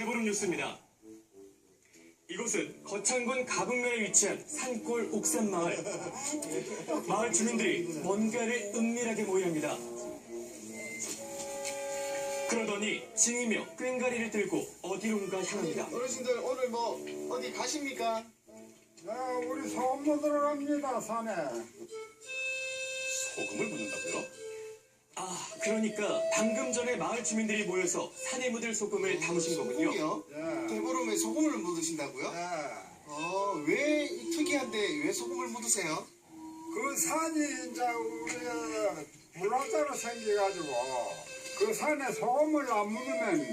대보름 뉴스입니다. 이곳은 거창군 가북면에 위치한 산골 옥산마을. 마을 주민들이 뭔가를 은밀하게 모의합니다. 그러더니 징이며 꽹가리를 들고 어디론가 향합니다. 어르신들 오늘 뭐 어디 가십니까? 야, 우리 소금 묻으러 갑니다, 산에. 소금을 묻는다고요? 아, 그러니까 방금 전에 마을 주민들이 모여서 산에 묻을 소금을 담으신 거군요. 소금이요? 예. 대보름에 소금을 묻으신다고요? 예. 어, 왜 이 특이한데 왜 소금을 묻으세요? 그 산이 이제 우리가 불화자로 생겨가지고 그 산에 소금을 안 묻으면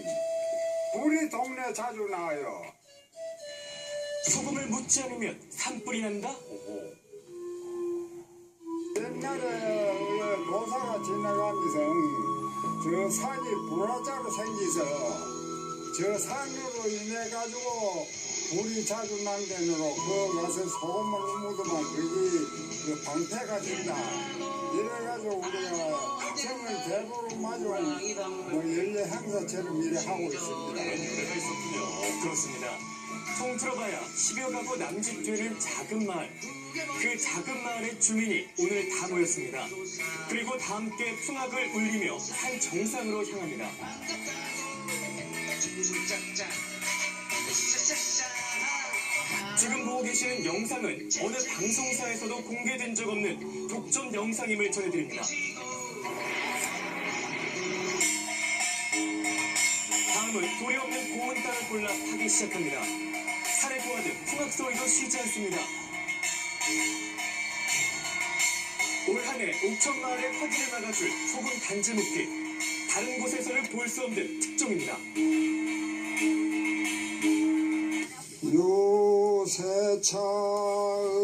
불이 동네 자주 나요. 소금을 묻지 않으면 산불이 난다? 옛날에 지나가면서 저 산이 불화자로 생겨서 저 산으로 인해 가지고 불이 자주 난 데로 그 가서 소금을 묻으면 거기 그 방패가 된다. 이래가지고 우리가 정을 대보로 맞은 뭐 연례 행사처럼 일을 하고 있습니다. 그래가 있었군요. 그렇습니다. 통틀어봐야 10여 가구 남짓되는 작은 마을. 그 작은 마을의 주민이 오늘 다 모였습니다. 그리고 다 함께 풍악을 울리며 산 정상으로 향합니다. 지금 보고 계시는 영상은 어느 방송사에서도 공개된 적 없는 독점 영상임을 전해드립니다. 다음은 돌이 없는 고운 땅을 골라 파기 시작합니다. 산에 보아든 풍악 소리도 쉬지 않습니다. 올 한해 옥천 마을의 화기를 막아줄 소금 단지 묶기. 다른 곳에서는 볼 수 없는 특종입니다. 요새 차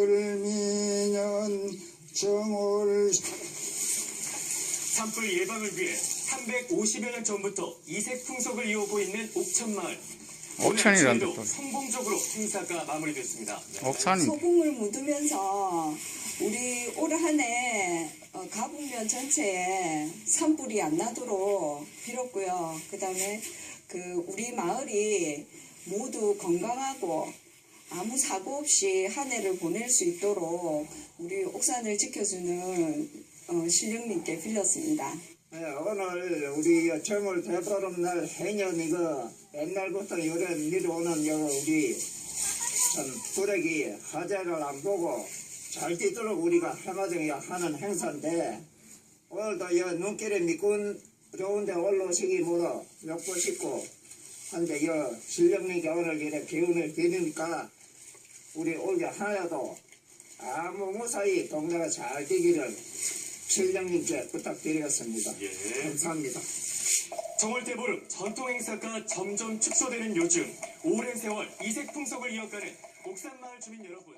을 미년 정월 산불 예방을 위해 350여 년 전부터 이색 풍속을 이어오고 있는 옥천 마을. 또. 성공적으로 행사가 마무리됐습니다. 옥산이 소금을 묻으면서 우리 올 한해 어, 가북면 전체에 산불이 안 나도록 빌었고요. 그 다음에 그 우리 마을이 모두 건강하고 아무 사고 없이 한 해를 보낼 수 있도록 우리 옥산을 지켜주는 어, 신령님께 빌렸습니다. 네, 오늘 우리 정월 대보름날 해년 이거 옛날부터 요래 미뤄오는 요 우리 참 부력이 화제를 안 보고 잘 뛰도록 우리가 해마정이 하는 행사인데 오늘도 여 눈길에 미군 좋은데 올라오시기 뭐로 뵙고 싶고 한데 여 신령님께 오늘 이래 기운을 드리니까 우리 올게 하나도 아무 무사히 동네가 잘 되기를 신령님께 부탁드리겠습니다. 예. 감사합니다. 정월 대 보름 전통 행사가 점점 축소되는 요즘 오랜 세월 이색 풍속을 이어가는 옥산마을 주민 여러분